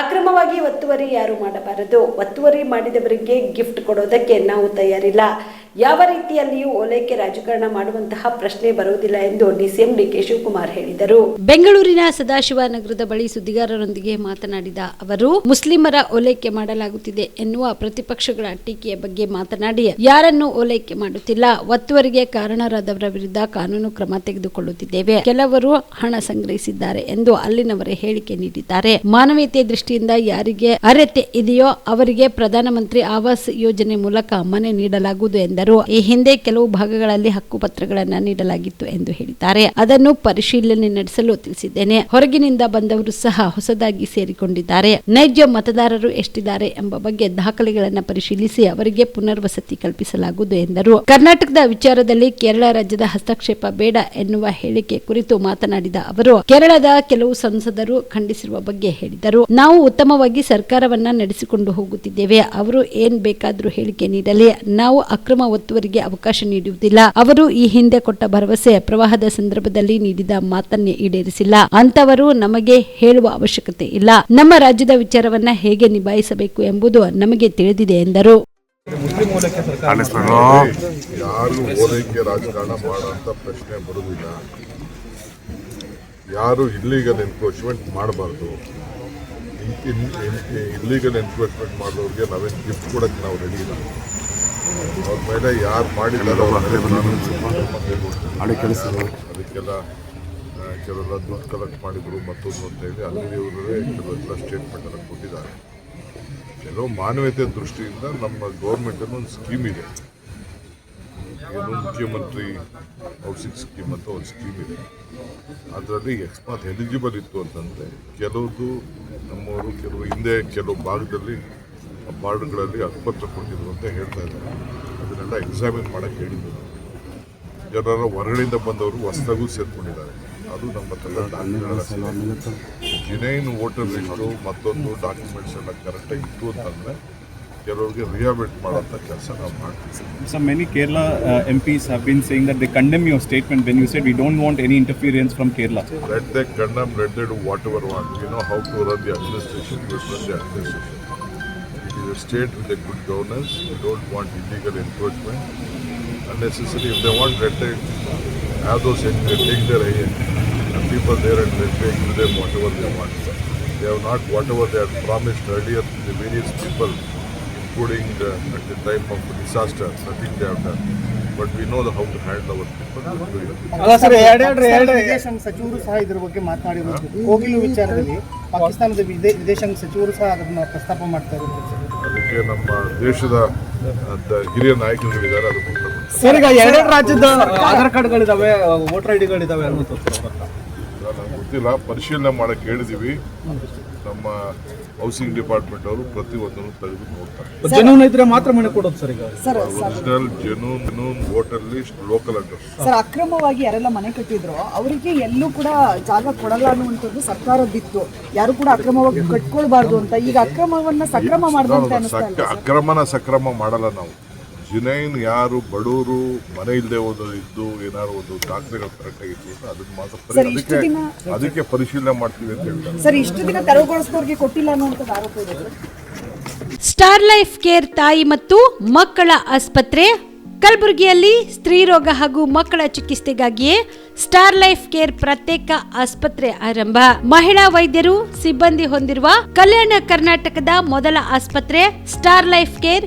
ಅಕ್ರಮವಾಗಿ ಒತ್ತುವರಿ ಯಾರು ಮಾಡಬಾರದು? ಒತ್ತುವರಿ ಮಾಡಿದವರಿಗೆ ಗಿಫ್ಟ್ ಕೊಡೋದಕ್ಕೆ ನಾವು ತಯಾರಿಲ್ಲ. ಯಾವ ರೀತಿಯಲ್ಲಿಯೂ ಓಲೈಕೆ ರಾಜಕಾರಣ ಮಾಡುವಂತಹ ಪ್ರಶ್ನೆ ಬರುವುದಿಲ್ಲ ಎಂದು ಡಿಸಿಎಂ ಡಿಕೆ ಶಿವಕುಮಾರ್ ಹೇಳಿದರು. ಬೆಂಗಳೂರಿನ ಸದಾಶಿವನಗರದ ಬಳಿ ಸುದ್ದಿಗಾರರೊಂದಿಗೆ ಮಾತನಾಡಿದ ಅವರು, ಮುಸ್ಲಿಮರ ಓಲೈಕೆ ಮಾಡಲಾಗುತ್ತಿದೆ ಎನ್ನುವ ಪ್ರತಿಪಕ್ಷಗಳ ಟೀಕೆಯ ಬಗ್ಗೆ ಮಾತನಾಡಿ, ಯಾರನ್ನು ಓಲೈಕೆ ಮಾಡುತ್ತಿಲ್ಲ. ಒತ್ತುವರಿಗೆ ಕಾರಣರಾದವರ ವಿರುದ್ಧ ಕಾನೂನು ಕ್ರಮ ತೆಗೆದುಕೊಳ್ಳುತ್ತಿದ್ದೇವೆ. ಕೆಲವರು ಹಣ ಸಂಗ್ರಹಿಸಿದ್ದಾರೆ ಎಂದು ಅಲ್ಲಿನವರೇ ಹೇಳಿಕೆ ನೀಡಿದ್ದಾರೆ. ಮಾನವೀಯತೆ ದೃಷ್ಟಿಯಿಂದ ಯಾರಿಗೆ ಅರ್ಹತೆ ಇದೆಯೋ ಅವರಿಗೆ ಪ್ರಧಾನಮಂತ್ರಿ ಆವಾಸ್ ಯೋಜನೆ ಮೂಲಕ ಮನೆ ನೀಡಲಾಗುವುದು ಎಂದರು. ಈ ಹಿಂದೆ ಕೆಲವು ಭಾಗಗಳಲ್ಲಿ ಹಕ್ಕುಪತ್ರಗಳನ್ನು ನೀಡಲಾಗಿತ್ತು ಎಂದು ಹೇಳಿದ್ದಾರೆ. ಅದನ್ನು ಪರಿಶೀಲನೆ ನಡೆಸಲು ತಿಳಿಸಿದ್ದೇನೆ. ಹೊರಗಿನಿಂದ ಬಂದವರು ಸಹ ಹೊಸದಾಗಿ ಸೇರಿಕೊಂಡಿದ್ದಾರೆ. ನೈಜ ಮತದಾರರು ಎಷ್ಟಿದ್ದಾರೆ ಎಂಬ ಬಗ್ಗೆ ದಾಖಲೆಗಳನ್ನು ಪರಿಶೀಲಿಸಿ ಅವರಿಗೆ ಪುನರ್ವಸತಿ ಕಲ್ಪಿಸಲಾಗುವುದು ಎಂದರು. ಕರ್ನಾಟಕದ ವಿಚಾರದಲ್ಲಿ ಕೇರಳ ರಾಜ್ಯದ ಹಸ್ತಕ್ಷೇಪ ಬೇಡ ಎನ್ನುವ ಹೇಳಿಕೆ ಕುರಿತು ಮಾತನಾಡಿದ ಅವರು, ಕೇರಳದ ಕೆಲವು ಸಂಸದರು ಖಂಡಿಸಿರುವ ಬಗ್ಗೆ ಹೇಳಿದರು. ನಾವು ಉತ್ತಮವಾಗಿ ಸರ್ಕಾರವನ್ನು ನಡೆಸಿಕೊಂಡು ಹೋಗುತ್ತಿದ್ದೇವೆ. ಅವರು ಏನು ಬೇಕಾದರೂ ಹೇಳಿಕೆ ನೀಡಲಿ. ನಾವು ಅಕ್ರಮ ಒತ್ತುವರಿಗೆ ಅವಕಾಶ ನೀಡುವುದಿಲ್ಲ. ಅವರು ಈ ಹಿಂದೆ ಕೊಟ್ಟ ಭರವಸೆ ಪ್ರವಾಹದ ಸಂದರ್ಭದಲ್ಲಿ ನೀಡಿದ ಮಾತನ್ನೇ ಈಡೇರಿಸಿಲ್ಲ. ಅಂತವರು ನಮಗೆ ಹೇಳುವ ಅವಶ್ಯಕತೆ ಇಲ್ಲ. ನಮ್ಮ ರಾಜ್ಯದ ವಿಚಾರವನ್ನ ಹೇಗೆ ನಿಭಾಯಿಸಬೇಕು ಎಂಬುದು ನಮಗೆ ತಿಳಿದಿದೆ ಎಂದರು. ಯಾರು ಇಲ್ಲಿಗೆ ರಾಜಕಾರಣ ಮಾಡೋಂಥ ಪ್ರಶ್ನೆ ಬರುವುದಿಲ್ಲ. ಯಾರು ಇಲ್ಲಿಗಲ್ ಎನ್ಕ್ರೋಚ್ಮೆಂಟ್ ಮಾಡಬಾರ್ದು? ಇಲ್ಲಿಗಲ್ ಎನ್ಫೋರ್ಸ್ಮೆಂಟ್ ಮಾಡೋರಿಗೆ ನಾವೇನು ಗಿಫ್ಟ್ ಕೊಡೋಕ್ಕೆ ನಾವು ರೆಡಿ ಇಲ್ಲ. ಅವ್ರ ಮೇಲೆ ಯಾರು ಮಾಡಿದ್ದಾರೆ ಅದಕ್ಕೆಲ್ಲ ಕೆಲವರ ಕೆಲವೆಲ್ಲ ದುಡ್ಡು ಕಲೆಕ್ಟ್ ಮಾಡಿದರು ಮತ್ತೊಂದು ಅಂತ ಹೇಳಿ ಅಲ್ಲಿಯವರೇ ಕೆಲವೆಲ್ಲ ಸ್ಟೇಟ್ಮೆಂಟ್ ಎಲ್ಲ ಕೊಟ್ಟಿದ್ದಾರೆ. ಕೆಲವು ಮಾನವೀಯತೆ ದೃಷ್ಟಿಯಿಂದ ನಮ್ಮ ಗೌರ್ಮೆಂಟನ್ನು ಒಂದು ಸ್ಕೀಮ್ ಇದೆ. ಏನು ಮುಖ್ಯಮಂತ್ರಿ ಹೌಸಿಂಗ್ ಸ್ಕೀಮ್ ಅಂತ ಒಂದು ಸ್ಕೀಮ್ ಇದೆ ಅದರಲ್ಲಿ ಎಕ್ಸ್ಪಾತ್ ಎಲಿಜಿಬಲ್ ಇತ್ತು ಅಂತಂದರೆ ಕೆಲವೊಂದು ನಮ್ಮವರು ಕೆಲವು ಹಿಂದೆ ಕೆಲವು ಭಾಗದಲ್ಲಿ ಬಾರ್ಡ್ಗಳಲ್ಲಿ ಅಕ್ಪತ್ರ ಕೊಟ್ಟಿದ್ರು ಅಂತ ಹೇಳ್ತಾ ಇದ್ದಾರೆ. ಅದನ್ನೆಲ್ಲ ಎಕ್ಸಾಮಿನ್ ಮಾಡೋಕ್ಕೆ ಹೇಳಿದ್ರು. ಜನರ ಹೊರಗಡೆಯಿಂದ ಬಂದವರು ಹೊಸದಾಗೂ ಸೇರ್ಕೊಂಡಿದ್ದಾರೆ. ಅದು ನಮ್ಮ ಹತ್ರ ಜಿನೈನ್ ವೋಟರ್ ಲಿಸ್ಟು ಮತ್ತೊಂದು ಡಾಕ್ಯುಮೆಂಟ್ಸ್ ಎಲ್ಲ ಕರೆಕ್ಟಾಗಿ ಇತ್ತು ಅಂತಂದರೆ ಕೆಲವ್ರಿಗೆ ರಿಹಾಬಿಲಿಟ್ ಮಾಡೋಂಥ ಕೆಲಸ ನಾವು ಮಾಡ್ತೀವಿ So many Kerala uh, MPs have been saying that they condemn your statement when you said we don't want any interference from Kerala. let they condemn, let they do whatever want. We know how to run the administration, we run the administration. It is a state with a good governance. We don't want illegal encroachment. Unnecessary, if they want, let they have those, they take their uh, people there and let they give them whatever they want. They have not whatever they had promised earlier to the various people, including the, at the time of disaster, nothing they have done. But we know the how to handle our people. ವಿದೇಶಾಂಗ ಸಚಿವರು ಸಹ ಇದ್ರ ಬಗ್ಗೆ ಮಾತನಾಡಿರೋದು ಕೋಗಿಲು ವಿಚಾರದಲ್ಲಿ ಪಾಕಿಸ್ತಾನದ ವಿದೇ ವಿದೇಶಾಂಗ ಸಚಿವರು ಸಹ ಅದನ್ನ ಪ್ರಸ್ತಾಪ ಮಾಡ್ತಾ ಇರೋದು ಅದಕ್ಕೆ ನಮ್ಮ ದೇಶದ ಅಂತ ಹಿರಿಯ ನಾಯಕರುಗಳಿದ್ದಾರೆ ಅದು ಸರ್ ಈಗ ಎರಡೆರಡು ರಾಜ್ಯದ ಆಧಾರ್ ಕಾರ್ಡ್ಗಳಿದಾವೆ ವೋಟರ್ ಐ ಡಿಗಳಿದ್ದಾವೆ ಅನ್ನೋದು ಗೊತ್ತಿಲ್ಲ. ಪರಿಶೀಲನೆ ಮಾಡಕ್ಕೆ ಹೇಳಿದೀವಿ. ನಮ್ಮ ಹೌಸಿಂಗ್ ಡಿಪಾರ್ಟ್ಮೆಂಟ್ ಅವರು ಪ್ರತಿಯೊಂದನ್ನು ತೆಗೆದು ನೋಡ್ತಾರೆ. ಜನೂನ್ ಇದ್ರೆ ಮಾತ್ರ ಮನೆ ಕೊಡೋದು ಸರ್ ಈಗ. Original genuine genuine voter list local address sir ಅಕ್ರಮವಾಗಿ ಯಾರೆಲ್ಲ ಮನೆ ಕಟ್ಟಿದ್ರು ಅವರಿಗೆ ಎಲ್ಲೂ ಕೂಡ ಜಾಗ ಕೊಡಲ್ಲ ಅನ್ನುವಂಥದ್ದು ಸರ್ಕಾರದ್ದಿತ್ತು. ಯಾರು ಕೂಡ ಅಕ್ರಮವಾಗಿ ಕಟ್ಕೊಳ್ಬಾರ್ದು ಅಂತ. ಈಗ ಅಕ್ರಮವನ್ನ ಸಕ್ರಮ ಮಾಡಿದಂತೆ ಅಕ್ರಮನ ಸಕ್ರಮ ಮಾಡಲ್ಲ ನಾವು. ಜಿನೈನ್ ಯಾರು ಬಡವರು ಮನೆ ಇಲ್ಲದೆ ಹೋದ ಇದ್ದು ಏನಾದ್ರು ಒಂದು ದಾಖಲೆಗಳು ಕರೆಕ್ಟ್ ಆಗಿತ್ತು ಅಂತ ಅದನ್ನ ಮಾತ್ರ ಪರಿ- ಸರ್, ಇಷ್ಟು ಅದಕ್ಕೆ ದಿನ- ಅದಕ್ಕೆ ಪರಿಶೀಲನೆ ಮಾಡ್ತೀವಿ ಅಂತ ಹೇಳ್ತಾರೆ. ಸರ್ ಇಷ್ಟು ದಿನ ತೆರವುಗೊಳಿಸಿದವ್ರಿಗೆ ಕೊಟ್ಟಿಲ್ಲ ಅನ್ನುವಂಥದ್ದು ಆರೋಪ ಇದೆ. ಸ್ಟಾರ್ ಲೈಫ್ ಕೇರ್ ತಾಯಿ ಮತ್ತು ಮಕ್ಕಳ ಆಸ್ಪತ್ರೆ ಕಲಬುರಗಿಯಲ್ಲಿ ಸ್ತ್ರೀ ರೋಗ ಹಾಗೂ ಮಕ್ಕಳ ಚಿಕಿತ್ಸೆಗಾಗಿಯೇ ಸ್ಟಾರ್ ಲೈಫ್ ಕೇರ್ ಪ್ರತ್ಯೇಕ ಆಸ್ಪತ್ರೆ ಆರಂಭ. ಮಹಿಳಾ ವೈದ್ಯರು ಸಿಬ್ಬಂದಿ ಹೊಂದಿರುವ ಕಲ್ಯಾಣ ಕರ್ನಾಟಕದ ಮೊದಲ ಆಸ್ಪತ್ರೆ ಸ್ಟಾರ್ ಲೈಫ್ ಕೇರ್